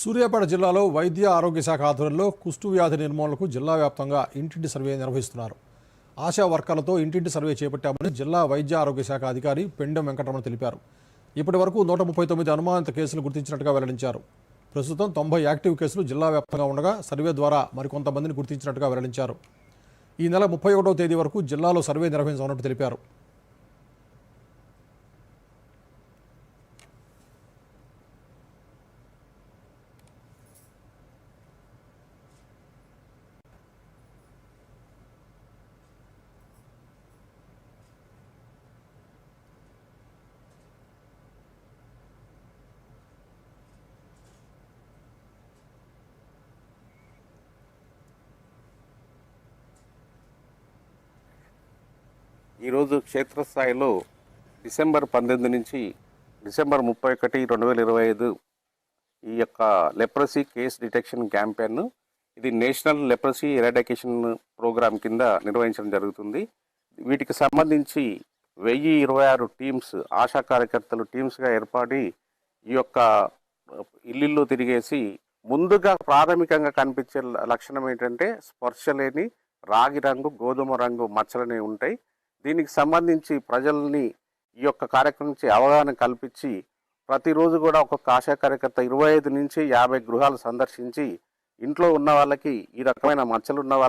సూర్యాపేట జిల్లాలో వైద్య ఆరోగ్య శాఖ ఆధ్వర్యంలో కుష్టు వ్యాధి నిర్మూలనకు జిల్లా వ్యాప్తంగా ఇంటింటి సర్వే నిర్వహిస్తున్నారు. ఆశా వర్కర్లతో ఇంటింటి సర్వే చేపట్టామని జిల్లా వైద్య ఆరోగ్య శాఖ అధికారి పెండెం వెంకటరమణ తెలిపారు. ఇప్పటి వరకు నూట ముప్పై తొమ్మిది అనుమానిత కేసులు గుర్తించినట్టుగా వెల్లడించారు. ప్రస్తుతం తొంభై యాక్టివ్ కేసులు జిల్లా వ్యాప్తంగా ఉండగా సర్వే ద్వారా మరికొంతమందిని గుర్తించినట్టుగా వెల్లడించారు. ఈ నెల ముప్పై ఒకటవ తేదీ వరకు జిల్లాలో సర్వే నిర్వహించనున్నట్టు తెలిపారు. ఈరోజు క్షేత్రస్థాయిలో డిసెంబర్ పద్దెనిమిది నుంచి డిసెంబర్ ముప్పై ఒకటి రెండు వేల ఇరవై ఐదు ఈ యొక్క లెప్రసీ కేస్ డిటెక్షన్ క్యాంపెయిన్ ఇది నేషనల్ లెప్రసీ ఎరాడికేషన్ ప్రోగ్రామ్ కింద నిర్వహించడం జరుగుతుంది. వీటికి సంబంధించి వెయ్యి ఇరవై ఆరు టీమ్స్ ఆశా కార్యకర్తలు టీమ్స్గా ఏర్పడి ఈ యొక్క ఇల్లు తిరిగేసి ముందుగా ప్రాథమికంగా కనిపించే ల- లక్షణం ఏంటంటే స్పర్శ లేని రాగి రంగు గోధుమ రంగు మచ్చలనే ఉంటాయి. దీనికి సంబంధించి ప్రజల్ని ఈ యొక్క కార్యక్రమం నుంచి అవగాహన కల్పించి ప్రతిరోజు కూడా ఒక్కొక్క ఆశా కార్యకర్త ఇరవై ఐదు నుంచి యాభై గృహాలు సందర్శించి ఇంట్లో ఉన్న వాళ్ళకి ఈ రకమైన మచ్చలు ఉన్న వాళ్ళకి